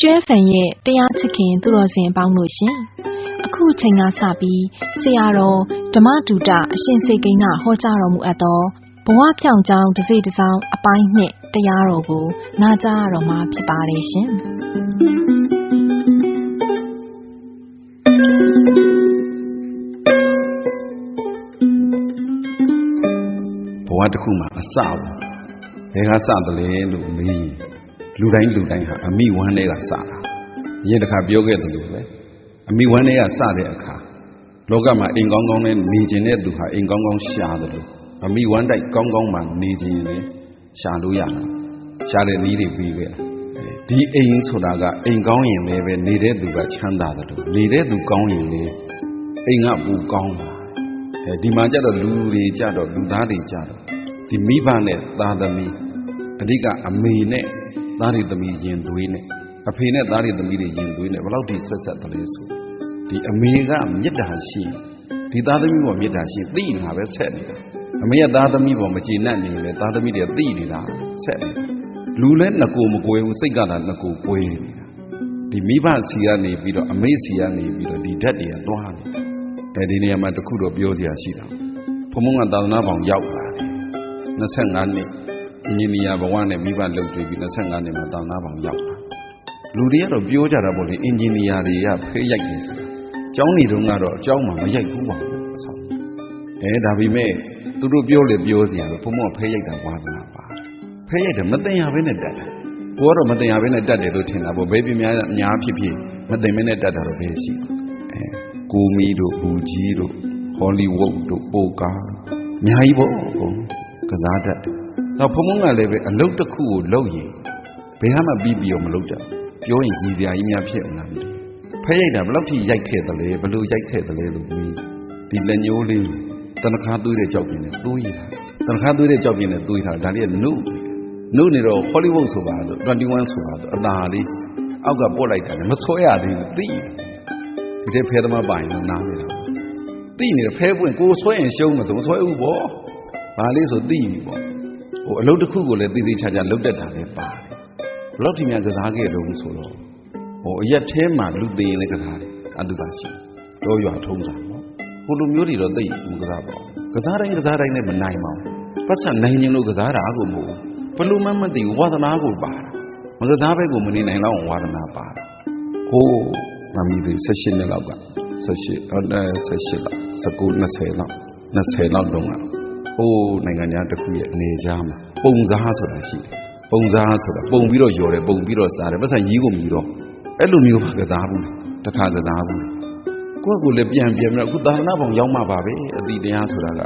ရွှဲဖန်ရဲ့တရားချစ်ခင်သူတော်စင်အပေါင်းတို့ရှင်အခုချိန်ကစပြီးဆရာတော်ဓမ္မဒုတအရှင်စေကိန်းကဟောကြားတော်မူအပ်သောဘဝဖြောင်ကြောင်းတစ်စိတ်တစ်စောင်းအပိုင်းနှစ်တရားတော်ကိုနာကြားရတော့မှာဖြစ်ပါတယ်ရှင်ဘဝတစ်ခုမှာအစပါဘယ်ကစတယ်လဲလို့မေး လူတိုင်းလူတိုင်းဟာအမိဝမ်းတွေကစတာအရင်တစ်ခါပြောခဲ့တယ်လို့ပဲအမိဝမ်းတွေကစတဲ့အခါလောကမှာအိမ်ကောင်းကောင်းနဲ့နေခြင်းတဲ့သူဟာအိမ်ကောင်းကောင်းရှာတယ်လို့အမိဝမ်းတိုက်ကောင်းကောင်းမှနေခြင်းနဲ့ရှာလို့ရတာရှာတဲ့နည်းတွေပြီးခဲ့ဒီအိမ်ဆိုတာကအိမ်ကောင်းရင်လည်းပဲနေတဲ့သူကချမ်းသာတယ်လို့နေတဲ့သူကောင်းရင်လည်းအိမ်ကပူကောင်းပါအဲဒီမှာကြတော့လူတွေကြတော့လူသားတွေကြတော့ဒီမိဘနဲ့သားသမီးအဓိကအမေနဲ့ သားတွေသမီးရင်သွေးနဲ့အဖေနဲ့သားတွေသမီးတွေရင်သွေးနဲ့ဘယ်လောက်ထိဆက်ဆက်တယ်လဲဆိုဒီအမေကမေတ္တာရှိဒီသားသမီးပေါ်မေတ္တာရှိသိနေတာပဲဆက်နေတာအမေကသားသမီးပေါ်မကျေနပ်နေလေသားသမီးတွေသိနေတာဆက်နေလူလဲငကိုမကွယ်ဘူးစိတ်ကသာငကိုကွယ်နေတာဒီမိဘစီကနေပြီးတော့အမေစီကနေပြီးတော့ဒီဓာတ်တွေကသွားနေအဲဒီနေရာမှာတခုတော့ပြောစရာရှိတာဘုံဘုံကသာသနာပေါင်ရောက်လာတယ်25နှစ် အင်ဂျင်နီယာဘဝနဲ့မိဘလှုပ်တွေ့ပြီး25နှစ်မှာသာသနာပေါင်ရောက်လာလူတွေကတော့ပြောကြတာပေါ့လေအင်ဂျင်နီယာတွေကဖေးရိုက်နေဆိုတာကျောင်းနေတုန်းကတော့အကျောင်းမှာမရိုက်ဘူးပါဘူးအဆောင်အဲဒါပေမဲ့သူတို့ပြောလေပြောစရာပဲဘုံဘုံကဖေးရိုက်တာဝါသနာပါဖေးရိုက်တယ်မတင်ရဘဲနဲ့တက်တယ်ကိုကတော့မတင်ရဘဲနဲ့တက်တယ်လို့ထင်တာပေါ့ဘယ်ပြများအများဖြစ်ဖြစ်မတင်ဘဲနဲ့တက်တာတော့ဘယ်ရှိအဲကိုမီတို့ဘူကြီးတို့ဟောလီဝုဒ်တို့ပိုကာအများကြီးပေါ့ကစားတတ်တယ် တော့ဘုံဘုံကလည်းပဲအလုတ်တစ်ခုကိုလုပ်ရင်ဘယ်မှပြီးပြီးတော့မလုပ်တတ်ပြောရင်ကြီးစရာကြီးများဖြစ်အောင်လားမသိဖဲရိုက်တာဘယ်လောက်ထိရိုက်ခဲ့တယ်လဲဘယ်လိုရိုက်ခဲ့တယ်လဲလို့မင်းဒီလက်ညိုးလေးတနခါသွေးတဲ့ကြောက်ပြင်းနဲ့သွေးရတာတနခါသွေးတဲ့ကြောက်ပြင်းနဲ့သွေးထားဒါလေးကနုနုနေတော့ဟောလိဝုဒ်ဆိုပါဆို21ဆိုပါဆိုအသာလေးအောက်ကပို့လိုက်တာမဆွဲရသေးဘူးသိဒီတဲ့ဖဲသမားပိုင်လို့နားနေတာသိနေတယ်ဖဲပွင့်ကိုဆွဲရင်ရှုံးမဆိုမဆွဲဘူးပေါ့ဘာလေးဆိုသိပြီပေါ့ ဟိုအလုပ်တစ်ခုကိုလည်းသိသိချာချာလုပ်တတ်တာလည်းပါတယ်ဘလောက်ထိများကစားခဲ့လို့ဆိုတော့ဟိုအရက်ထဲမှာလူသေးရင်လည်းကစားတယ်အတုပါရှိတော့ရွာထုံးစားနော်ဟိုလူမျိုးတွေတော့သိမကစားပါဘူးကစားတိုင်းကစားတိုင်းလည်းမနိုင်ပါဘူးပတ်စံနိုင်ရင်လို့ကစားတာကိုမဟုတ်ဘလို့မှမသိဝါသနာကိုပါတာမကစားဘက်ကိုမနေနိုင်တော့ဝါသနာပါတာဟိုမမီတွေ16နှစ်လောက်က18ဟုတ်တယ်18လောက်19 20လောက်20လောက်တုန်းက ဟိုနိုင်ငံသားတစ်ခုရဲ့အနေကြားမှာပုံစားဆိုတာရှိတယ်ပုံစားဆိုတာပုံပြီးတော့ယော်တယ်ပုံပြီးတော့စားတယ်ပတ်စံရီးကိုမြည်တော့အဲ့လိုမျိုးကစားဘူးတခါကစားဘူးကိုယ့်ကိုယ်လည်းပြန်ပြန်ပြီးတော့အခုသာသနာပေါင်ရောက်မှပါပဲအတိတရားဆိုတာက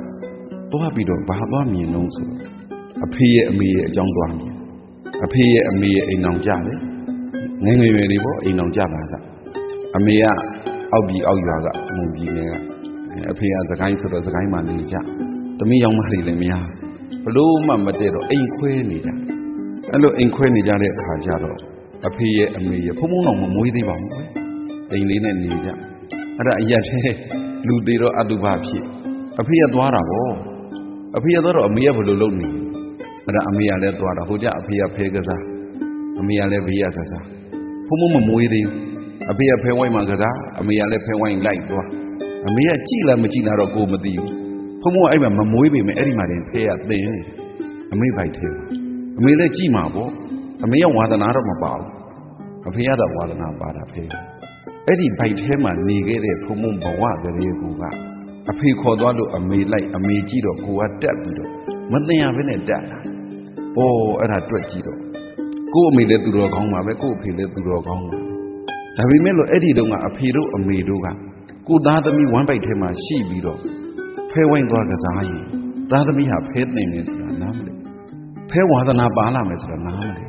သွားပြီးတော့ဘာသွားမြင်တော့ဆိုတော့အဖေရဲ့အမေရဲ့အကြောင်းသွားမြင်အဖေရဲ့အမေရဲ့အိမ်အောင်ကြတယ်ငယ်ငယ်ရွယ်တွေပေါ့အိမ်အောင်ကြတာကအမေကအောက်ပြည်အောက်ရွာကမုံပြည်နယ်ကအဖေကသခိုင်းဆိုတော့သခိုင်းမှနေကြ သမီးရောက်မှတွေလည်းမရဘလို့မှမတည့်တော့အိမ်ခွဲနေကြအဲ့လိုအိမ်ခွဲနေကြတဲ့အခါကျတော့အဖေရဲ့အမေရဲ့ဖုံဖုံတော်မမွေးသေးပါဘူးကွအိမ်လေးနဲ့နေကြအဲ့ဒါအရက်သေးလူသေးတော့အတုပဖြစ်အဖေကသွားတာဗောအဖေကသွားတော့အမေကဘယ်လိုလုပ်နေအဲ့ဒါအမေကလည်းသွားတာဟိုကြအဖေကဖဲကစားအမေကလည်းဘေးကကစားဖုံဖုံမမွေးသေးအဖေကဖဲဝိုင်းမှာကစားအမေကလည်းဖဲဝိုင်းလိုက်သွားအမေကကြည်လားမကြည်လားတော့ကိုမသိဘူး ဖုံဖုံအဲ့မှာမမွေးပေမဲ့အဲ့ဒီမှာတင်ဖဲကသင်အမေဖိုက်သေးအမေလည်းကြည်မှာပေါ့အမေကဝါသနာတော့မပါဘူးအဖေကတော့ဝါသနာပါတာဖေအဲ့ဒီဘိုက်ထဲမှာနေခဲ့တဲ့ဖုံဖုံဘဝကလေးကအဖေခေါ်သွားလို့အမေလိုက်အမေကြည့်တော့ကိုကတက်ပြီးတော့မသိရဘဲနဲ့တက်လာ။အိုးအဲ့ဒါတွက်ကြည့်တော့ကို့အမေလည်းသူတော်ကောင်းပါပဲကို့အဖေလည်းသူတော်ကောင်းပါဒါပေမဲ့လို့အဲ့ဒီတုန်းကအဖေတို့အမေတို့ကကိုသားသမီးဝမ်းပိုက်ထဲမှာရှိပြီးတော့ ဖဲဝိုင်းသွားကစားရင်သားသမီးဟာဖဲသိနေဆိုတာနားမလဲဖဲဝါသနာပါလာမယ်ဆိုတာနားမလဲ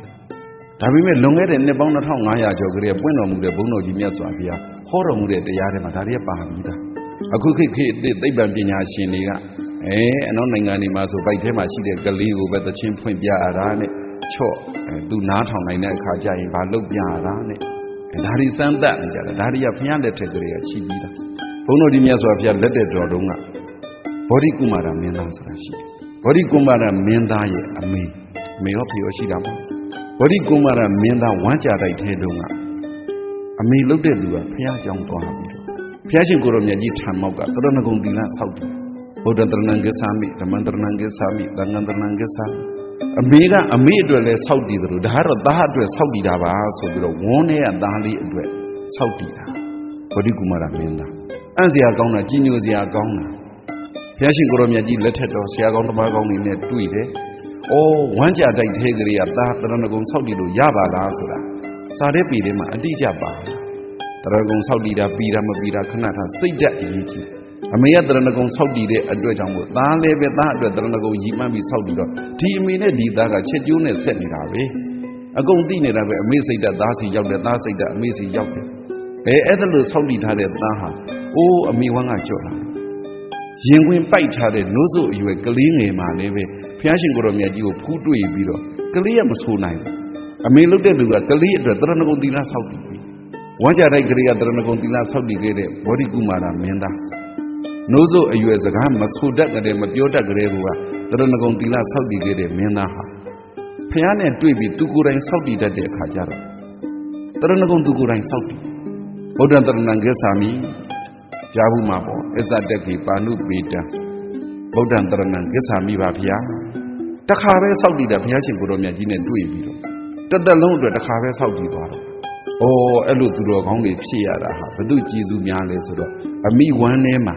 ဒါပေမဲ့လွန်ခဲ့တဲ့နှစ်ပေါင်း2500ကျော်ကလေးပွင့်တော်မူတဲ့ဘုန်းတော်ကြီးမြတ်စွာဘုရားဟောတော်မူတဲ့တရားတွေမှာဒါတွေပါပြီးသားအခုခေတ်ခေတ်အသစ်သိပ္ပံပညာရှင်တွေကအဲအနောက်နိုင်ငံတွေမှာဆိုဗိုက်ထဲမှာရှိတဲ့ကလေးကိုပဲသချင်းဖွင့်ပြရတာနဲ့ချော့အဲသူနားထောင်နိုင်တဲ့အခါကျရင်ဘာလုပ်ပြရတာနဲ့အဲဒါတွေစမ်းသပ်နေကြတယ်ဒါတွေကဘုရားလက်ထက်ကလေးကရှိပြီးသားဘုန်းတော်ကြီးမြတ်စွာဘုရားလက်တဲ့တော်တုန်းက ဗောဓိကုမာရမင်းသားဆိုတာရှိတယ်ဗောဓိကုမာရမင်းသားရဲ့အမေအမေရောဖေရောရှိတာပေါ့ဗောဓိကုမာရမင်းသားဝမ်းကြတိုက်ထဲတုန်းကအမေလုတ်တဲ့သူကဖះကြောင်သွားပြီးတော့ဖះရှင်ကိုရောမြတ်ကြီးထံမောက်ကတရဏဂုံသီလဆောက်တယ်ဗုဒ္ဓတရဏံကိသာမိဓမ္မတရဏံကိသာမိသံဃံတရဏံကိသာမိအမေကအမေအတွက်လဲဆောက်တည်တယ်လို့ဒါကတော့သားအတွက်ဆောက်တည်တာပါဆိုပြီးတော့ဝန်းထဲကသားလေးအတွက်ဆောက်တည်တာဗောဓိကုမာရမင်းသားအံ့စရာကောင်းတာကြီးညိုစရာကောင်းတာ ရားရှင်ကိုရောမြတ်ကြီးလက်ထက်တော်ဆရာကောင်းတမကောင်းတွေနဲ့တွေ့တယ်။အော်ဝမ်းကြတိုက်သေးကလေးကသားတရဏဂုံဆောက်တည်လို့ရပါလားဆိုတာစာတဲ့ပေထဲမှာအတိအကျပါတရဏဂုံဆောက်တည်တာပြီးတာမပြီးတာခဏခဏစိတ်ဓာတ်အရေးကြီးအမေကတရဏဂုံဆောက်တည်တဲ့အတွက်ကြောင့်မို့သားလည်းပဲသားအတွက်တရဏဂုံရည်မှန်းပြီးဆောက်တည်တော့ဒီအမေနဲ့ဒီသားကချက်ကျိုးနဲ့ဆက်နေတာပဲအကုန်သိနေတာပဲအမေစိတ်ဓာတ်သားစီရောက်တယ်သားစိတ်ဓာတ်အမေစီရောက်တယ်အဲအဲ့ဒါလို့ဆောက်တည်ထားတဲ့သားဟာအိုးအမေဝမ်းကကြော့လာ ရင်ခွင်ပိုက်ထားတဲ့နိုးစုအရွယ်ကလေးငယ်မှလည်းပဲဘုရားရှင်ကိုရောမြတ်ကြီးကိုဖူးတွေ့ပြီးတော့ကလေးကမဆိုးနိုင်ဘူးအမေလုတ်တဲ့လူကကလေးအတွက်တရဏဂုံသီလဆောက်တည်ပြီဝမ်းကြတဲ့ကလေးကတရဏဂုံသီလဆောက်တည်ခဲ့တဲ့ဘောဓိကုမာရမင်းသားနိုးစုအရွယ်စကားမဆိုတတ်ကြတဲ့မပြောတတ်ကြတဲ့ကူကတရဏဂုံသီလဆောက်တည်ခဲ့တဲ့မင်းသားဟာဖះနဲ့တွေ့ပြီးသူကိုယ်တိုင်ဆောက်တည်တတ်တဲ့အခါကျတော့တရဏဂုံသူကိုယ်တိုင်ဆောက်တည်ဗုဒ္ဓတရဏံဂစ္ဆာမိ ကြားဘူးမှာပေါ့အစ္ဆတက္ခိပါဏုပေတံဗုဒ္ဓံတရဏံဂစ္ဆာမိပါဗျာတခါပဲဆောက်တည်တာဘုရားရှင်ကိုတော်မြတ်ကြီးနဲ့တွေ့ပြီးတော့တသက်လုံးအတွက်တခါပဲဆောက်တည်သွားတော့ဩအဲ့လိုသူတော်ကောင်းတွေဖြစ်ရတာဟာဘု து ကြည်စုများလဲဆိုတော့အမိဝမ်းထဲမှာ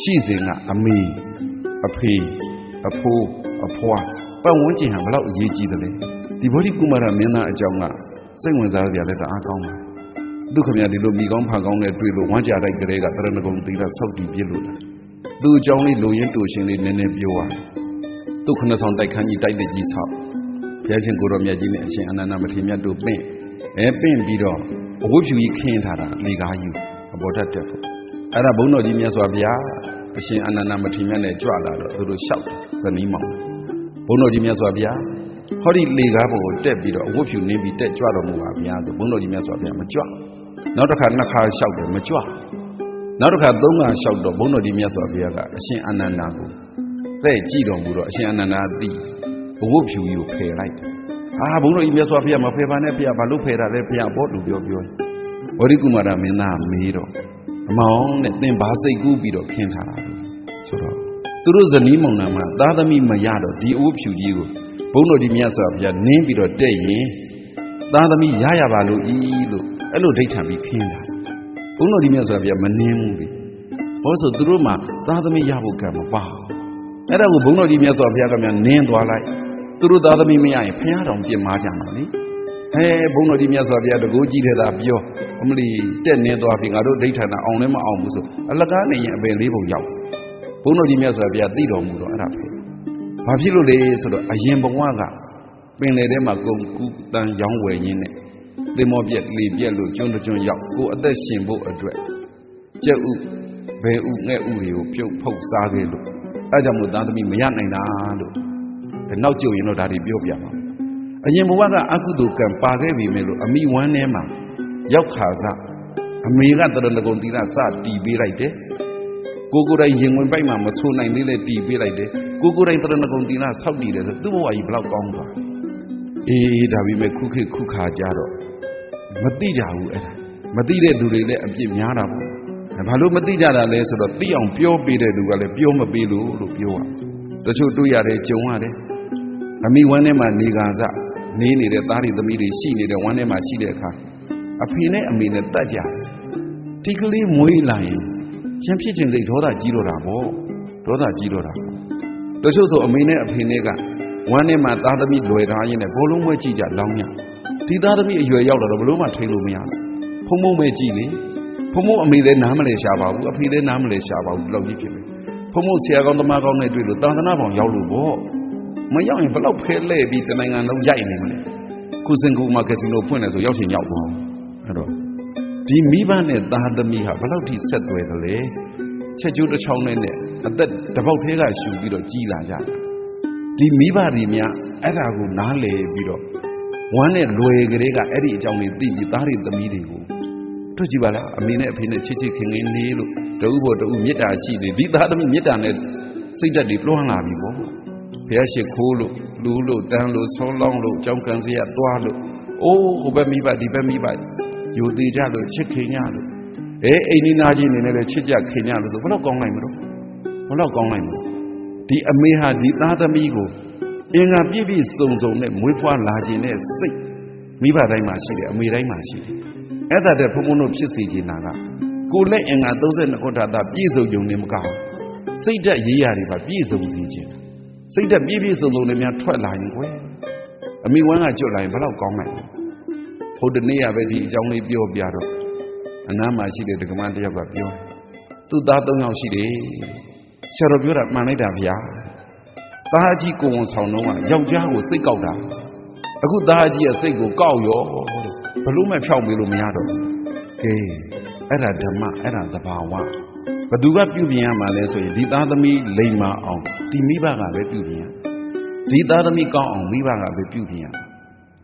ရှိစဉ်ကအမေအဖေအဖိုးအဖွားပတ်ဝန်းကျင်ဟာဘလောက်အရေးကြီးတယ်လဲဒီဗောဓိကုမာရမင်းသားအကြောင်းကစိတ်ဝင်စားကြတယ်တအားကောင်းတယ် ဒုက္ခမြတ်ဒီလိုမိကောင်းဖန်ကောင်းနဲ့တွေ့လို့ဝမ်းကြတိုက်ကြတဲ့ကတရဏဂုံသီလဆောက်တည်ပြစ်လို့လားသူ့အကြောင်းလေးလိုရင်းတူရှင်လေးနည်းနည်းပြောရသူ့ခဏဆောင်တိုက်ခန်းကြီးတိုက်တဲ့ကြီးဆောက်ဘုရားရှင်ကိုရောမြတ်ကြီးနဲ့အရှင်အနန္ဒမထေရမြတ်တို့ပင့်အဲပင့်ပြီးတော့အဝတ်ဖြူကြီးခင်းထားတာလေကားယူအဘောဓာတ်တက်ဖို့အဲ့ဒါဘုန်းတော်ကြီးမြတ်စွာဘုရားအရှင်အနန္ဒမထေရမြတ်နဲ့ကြွလာတော့သူတို့လျှောက်ဇနီးမောင်ဘုန်းတော်ကြီးမြတ်စွာဘုရားဟောဒီလေကားပေါ်ကိုတက်ပြီးတော့အဝတ်ဖြူနင်းပြီးတက်ကြွတော်မူပါဘုရားဆိုဘုန်းတော်ကြီးမြတ်စွာဘုရားမကြွ နောက်တစ်ခါနှစ်ခါလျှောက်တယ်မကြွနောက်တစ်ခါသုံးခါလျှောက်တော့ဘုန်းတော်ကြီးမြတ်စွာဘုရားကအရှင်အနန္ဒကိုတဲ့ကြည့်တော်မူတော့အရှင်အနန္ဒသိအဝတ်ဖြူကြီးကိုဖယ်လိုက်တယ်အာဘုန်းတော်ကြီးမြတ်စွာဘုရားမဖယ်ပါနဲ့ဘုရားဘာလို့ဖယ်တာလဲဘုရားဘောလူပြောပြောဝရိကုမာရမင်းသားမေးတော့အမောင်းနဲ့သင်ဘာစိတ်ကူးပြီးတော့ခင်းထားတာလဲဆိုတော့သူတို့ဇနီးမောင်နှံမှာသားသမီးမရတော့ဒီအဝတ်ဖြူကြီးကိုဘုန်းတော်ကြီးမြတ်စွာဘုရားနင်းပြီးတော့တဲ့ရင်သားသမီးရရပါလို့ဤလို့ အဲ့လိုဒိဋ္ဌံပြီးခင်းတာဘုန်းတော်ကြီးမြတ်စွာဘုရားမနင်းဘူးလေဘောဆိုသူတို့မှာသားသမီးရဖို့ကံမပါအဲ့ဒါကိုဘုန်းတော်ကြီးမြတ်စွာဘုရားကများနင်းသွားလိုက်သူတို့သားသမီးမရရင်ဖះတော်ပြင်မာကြမှာလေဟဲဘုန်းတော်ကြီးမြတ်စွာဘုရားတကိုးကြည့်တဲ့တာပြောအမလီတက်နေသွားပြီငါတို့ဒိဋ္ဌာနာအောင်လည်းမအောင်ဘူးဆိုအလကားနေရင်အပင်လေးပုံရောက်ဘုန်းတော်ကြီးမြတ်စွာဘုရားသိတော်မူတော့အဲ့ဒါပဲဘာဖြစ်လို့လဲဆိုတော့အရင်ဘဝကပင်လေထဲမှာကုန်ကူးတန်ရောင်းဝယ်ရင်းနဲ့ သင်္ဘောပြက်လေပြက်လို့ကျွန်းကျွန်းရောက်ကိုအသက်ရှင်ဖို့အတွက်ကြက်ဥဘဲဥငှက်ဥတွေကိုပြုတ်ဖုတ်စားခဲ့လို့အဲကြောင့်မို့သားသမီးမရနိုင်တာလို့နောက်ကြုံရင်တော့ဒါတွေပြောပြပါအရင်ဘဝကအကုသိုလ်ကံပါခဲ့ပြီမဲ့လို့အမိဝမ်းထဲမှာရောက်ခါစားအမေကတရဏဂုံသီလစတီးပေးလိုက်တယ်ကိုကိုယ်တိုင်ရင်ဝင်ပိုက်မှာမဆိုးနိုင်သေးလဲတီးပေးလိုက်တယ်ကိုကိုယ်တိုင်တရဏဂုံသီလဆောက်တည်တယ်ဆိုသူ့ဘဝကြီးဘလောက်ကောင်းသွားအေးဒါပေမဲ့ခုခေတ်ခုခါကြတော့ မသိကြဘူးအဲ့ဒါမသိတဲ့လူတွေလည်းအပြစ်များတာပေါ့ဘာလို့မသိကြတာလဲဆိုတော့သိအောင်ပြောပေးတဲ့လူကလည်းပြောမပေးလို့လို့ပြောတာတချို့တွေ့ရတယ်ကြုံရတယ်အမိဝမ်းထဲမှာနေကစားနေနေတဲ့သားတွေသမီးတွေရှိနေတဲ့ဝမ်းထဲမှာရှိတဲ့အခါအဖေနဲ့အမေနဲ့တတ်ကြဒီကလေးမွေးလာရင်ရှင်းဖြစ်ခြင်းစိတ်ဒေါသကြီးတော့တာပေါ့ဒေါသကြီးတော့တာတချို့ဆိုအမေနဲ့အဖေနဲ့ကဝမ်းထဲမှာသားသမီးလွယ်ထားရင်းနဲ့ဘောလုံးမွဲကြည့်ကြလောင်းရ ဒီသားသမီးအရွယ်ရောက်လာတော့ဘလို့မှထိလို့မရဖုံဖုံပဲကြည့်လေဖုံဖုံအမေလည်းနားမလဲရှာပါဘူးအဖေလည်းနားမလဲရှာပါဘူးဒီလောက်ကြီးဖြစ်မယ်ဖုံဖုံဆရာကောင်းသမားကောင်းနဲ့တွေ့လို့သာသနာပေါင်ရောက်လို့ပေါ့မရောက်ရင်ဘလောက်ဖဲလဲပြီးတနိုင်ငံလုံးရိုက်နေမလဲခုစင်ကူမှာကက်စီနိုဖွင့်တယ်ဆိုရောက်ချင်ရောက်သွားအဲ့တော့ဒီမိဘနဲ့သားသမီးဟာဘလောက်ထိဆက်သွယ်တယ်လဲချက်ကျိုးတစ်ချောင်းနဲ့နဲ့အသက်တပေါက်သေးကရှူပြီးတော့ကြီးလာကြတာဒီမိဘတွေများအဲ့ဒါကိုနားလည်ပြီးတော့ ဝမ်းနဲ့လွယ်ကလေးကအဲ့ဒီအကြောင်းလေးသိပြီးသားတွေသမီးတွေကိုတွေ့ကြည့်ပါလားအမေနဲ့အဖေနဲ့ချစ်ချစ်ခင်ခင်နေလို့တဦးပေါ်တဦးမေတ္တာရှိနေဒီသားသမီးမေတ္တာနဲ့စိတ်ဓာတ်တွေလွှမ်းလာပြီပေါ့ဘုရားရှိခိုးလို့လူလို့တန်းလို့ဆောင်းလောင်းလို့ကြောင်းကန်စရာတွားလို့အိုးဟိုဘက်မိဘဒီဘက်မိဘယူသေးကြလို့ချစ်ခင်ကြလို့အဲအိမ်နီးနားချင်းနေနဲ့လည်းချစ်ကြခင်ကြလို့ဆိုဘယ်တော့ကောင်းနိုင်မလို့ဘယ်တော့ကောင်းနိုင်မလို့ဒီအမေဟာဒီသားသမီးကို အင်္ဂါပြည့်ပြည့်စုံစုံနဲ့မွေးဖွားလာခြင်းနဲ့စိတ်မိဘတိုင်းမှာရှိတယ်အမေတိုင်းမှာရှိတယ်အဲ့ဒါတည်းဘုံဘုံတို့ဖြစ်စေချင်တာကကိုလက်အင်္ဂါ32ခုထာတာပြည့်စုံုံနဲ့မကောင်းစိတ်ဓာတ်ရေးရတွေပါပြည့်စုံစေခြင်းစိတ်ဓာတ်ပြည့်ပြည့်စုံစုံနဲ့များထွက်လာရင်ကွယ်အမိဝမ်းကကြွလာရင်ဘယ်တော့ကောင်းနိုင်လဲဟိုတနေ့ကပဲဒီအကြောင်းလေးပြောပြတော့အနားမှာရှိတဲ့ဒကမတယောက်ကပြောသူ့သား၃ယောက်ရှိတယ်ဆရာတော်ပြောတာမှန်လိုက်တာဗျာ သားအကြီးကိုဝန်ဆောင်တော့ကယောက်ျားကိုစိတ်ကောက်တာအခုသားအကြီးရဲ့စိတ်ကိုကောက်ရောဘလို့မှဖြောက်ပေးလို့မရတော့ဘူးကဲအဲ့ဒါဓမ္မအဲ့ဒါသဘာဝဘသူကပြုပြင်ရမှာလဲဆိုရင်ဒီသားသမီးလိမ္မာအောင်ဒီမိဘကပဲပြုပြင်ရဒီသားသမီးကောင်းအောင်မိဘကပဲပြုပြင်ရ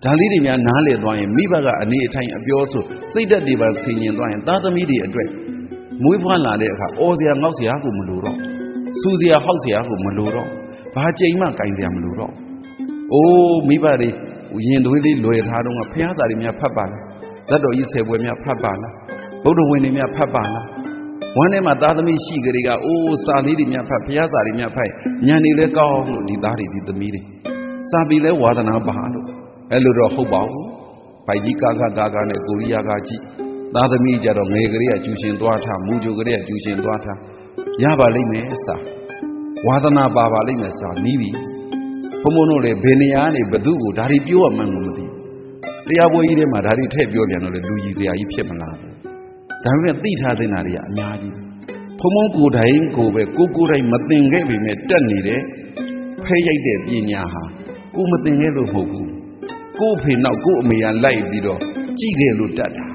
ဒါလေးတွေများနားလေသွားရင်မိဘကအနေအထိုင်အပြောဆိုစိတ်ဓာတ်တွေပါဆင်ញင်သွားရင်သားသမီးတွေအတွက်မွေးဖွားလာတဲ့အခါအော်စရာငေါက်စရာကိုမလိုတော့စူစရာဟောက်စရာကိုမလိုတော့ ဘာကြိမ်မှကင်စရာမလိုတော့အိုးမိဘတွေရင်သွေးလေးလွယ်ထားတော့ဖះစာတွေများဖတ်ပါလားဇတ်တော်ကြီးဆယ်ပွဲများဖတ်ပါလားဗုဒ္ဓဝင်တွေများဖတ်ပါလားဝမ်းထဲမှာသားသမီးရှိကြတွေကအိုးစာလေးတွေများဖတ်ဖះစာတွေများဖတ်ညံနေလဲကောင်းလို့ဒီသားတွေဒီသမီးတွေစာပြီးလဲဝါသနာပါလို့အဲ့လိုတော့ဟုတ်ပါဘူးပိုက်ကြီးကာကကာကနဲ့ကိုရီးယားကကြည့်သားသမီးကြတော့ငယ်ကလေးကကျူရှင်သွားထားမူကြိုကလေးကကျူရှင်သွားထားရပါလိမ့်မယ်စာ ဝါသနာပါပါလိမ့်မယ်စာနီးပြီဘုံဘုံတို့လည်းဘယ်နေရာနေဘသူ့ကိုဒါတွေပြောရမှန်းကိုမသိတရားပွဲကြီးထဲမှာဒါတွေထည့်ပြောပြန်တော့လေလူကြီးစရာကြီးဖြစ်မလားဒါပေမဲ့သိထားသင့်တာတွေကအများကြီးဘုံဘုံကိုယ်တိုင်ကိုပဲကိုကိုယ်တိုင်မသိင်ခဲ့ပေမဲ့တက်နေတဲ့ဖဲရိုက်တဲ့ပညာဟာကိုမသိင်ခဲ့လို့မဟုတ်ဘူးကို့ဖေနောက်ကို့အမေကလိုက်ပြီးတော့ကြည့်ခဲ့လို့တတ်တာ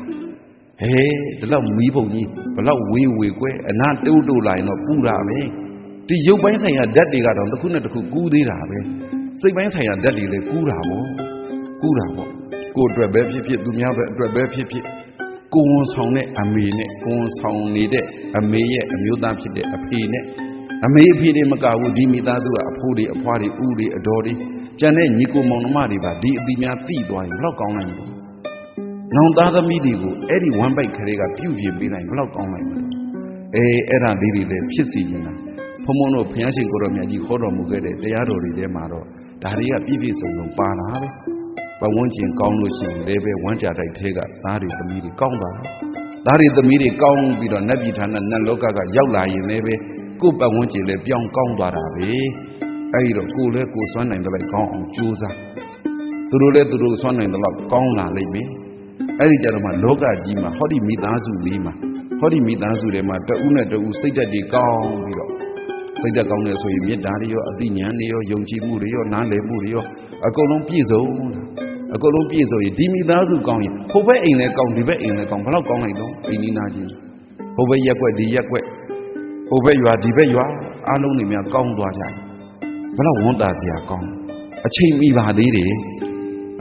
ဟဲဒီလောက်မီးပုံကြီးဘလောက်ဝေးဝေကွဲအနာတိုးတိုးလာရင်တော့ပူတာပဲ ဒီရုပ်ပိုင်းဆိုင်ရာဓာတ်တွေကတော့တစ်ခုနဲ့တစ်ခုကူးသေးတာပဲစိတ်ပိုင်းဆိုင်ရာဓာတ်တွေလည်းကူးတာပေါ့ကူးတာပေါ့ကိုယ်အတွက်ပဲဖြစ်ဖြစ်သူများပဲအတွက်ပဲဖြစ်ဖြစ်ကိုဝန်ဆောင်တဲ့အမေနဲ့ကိုဝန်ဆောင်နေတဲ့အမေရဲ့အမျိုးသားဖြစ်တဲ့အဖေနဲ့အမေအဖေတွေမကဘူးဒီမိသားစုကအဖိုးတွေအဖွားတွေဥတွေအတော်တွေကျန်တဲ့ညီကိုမောင်နှမတွေပါဒီအတိများသိသွားရင်ဘလောက်ကောင်းနိုင်လဲ။နောင်သားသမီးတွေကိုအဲ့ဒီဝမ်းပိုက်ခရေကပြုပြင်ပေးနိုင်ဘလောက်ကောင်းနိုင်မလဲ။အေးအဲ့ဒါလေးတွေလည်းဖြစ်စီနေတာ။ ဘုံဘုံတို့ဘုရားရှင်ကိုတော်မြတ်ကြီးဟောတော်မူခဲ့တဲ့တရားတော်တွေထဲမှာတော့ဒါတွေကပြည့်ပြည့်စုံစုံပါလာပဲ။ဘဝန်းကျင်ကောင်းလို့ရှိရင်လည်းပဲဝမ်းကြတိုက်ထဲကသားတွေသမီးတွေကောင်းပါလား။သားတွေသမီးတွေကောင်းပြီးတော့နတ်ပြည်ဌာနနတ်လောကကရောက်လာရင်လည်းပဲကိုယ်ပတ်ဝန်းကျင်လည်းပြောင်းကောင်းသွားတာပဲ။အဲဒီတော့ကိုယ်လည်းကိုယ်စွမ်းနိုင်တဲ့လိုက်ကောင်းအောင်ကြိုးစားသူတို့လည်းသူတို့စွမ်းနိုင်တဲ့လောက်ကောင်းလာလိမ့်မယ်အဲ့ဒီကြတော့မှလောကကြီးမှာဟောဒီမိသားစုလေးမှာဟောဒီမိသားစုတွေမှာတဦးနဲ့တဦးစိတ်ဓာတ်တွေကောင်းပြီးတော့ စိတ်ဓာတ်ကောင်းတယ်ဆိုရင်မေတ္တာတွေရောအသိဉာဏ်တွေရောယုံကြည်မှုတွေရောနားလည်မှုတွေရောအကုန်လုံးပြည့်စုံအကုန်လုံးပြည့်စုံရင်ဒီမိသားစုကောင်းရင်ဟိုဘက်အိမ်လည်းကောင်းဒီဘက်အိမ်လည်းကောင်းဘယ်တော့ကောင်းလိုက်တော့အိမ်နီးနားချင်းဟိုဘက်ရက်ွက်ဒီရက်ွက်ဟိုဘက်ရွာဒီဘက်ရွာအားလုံးတွေများကောင်းသွားကြတယ်ဘယ်တော့ဝန်တာစရာကောင်းအချိန်မိပါသေးတယ်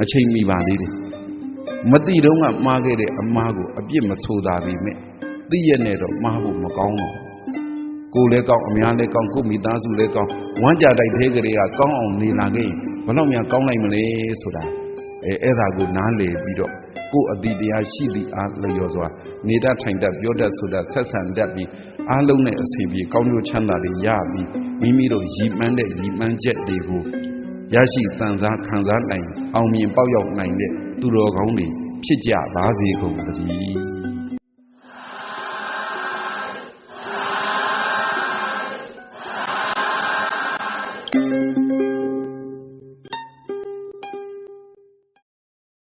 အချိန်မိပါသေးတယ်မတိတော့ကမှားခဲ့တဲ့အမားကိုအပြစ်မဆိုးတာပြီမဲ့သိရနဲ့တော့မှားဖို့မကောင်းတော့ ကိုယ်လည်းကောင်းအများလည်းကောင်းကိုမိသားစုလည်းကောင်းဝမ်းကြတိုက်သေးကလေးကကောင်းအောင်နေလာခဲ့ရင်ဘယ်တော့မှကောင်းနိုင်မလဲဆိုတာအဲအဲ့ဒါကိုနားလေပြီးတော့ကိုယ်အတိတရားရှိသည့်အားလျော်စွာနေတတ်ထိုင်တတ်ပြောတတ်ဆိုတတ်ဆက်ဆံတတ်ပြီးအားလုံးနဲ့အစီပြေကောင်းကျိုးချမ်းသာတွေရပြီးမိမိတို့ရည်မှန်းတဲ့ရည်မှန်းချက်တွေကိုရရှိစံစားခံစားနိုင်အောင်မြင်ပေါက်ရောက်နိုင်တဲ့သူတော်ကောင်းတွေဖြစ်ကြပါစေကုန်သတည်း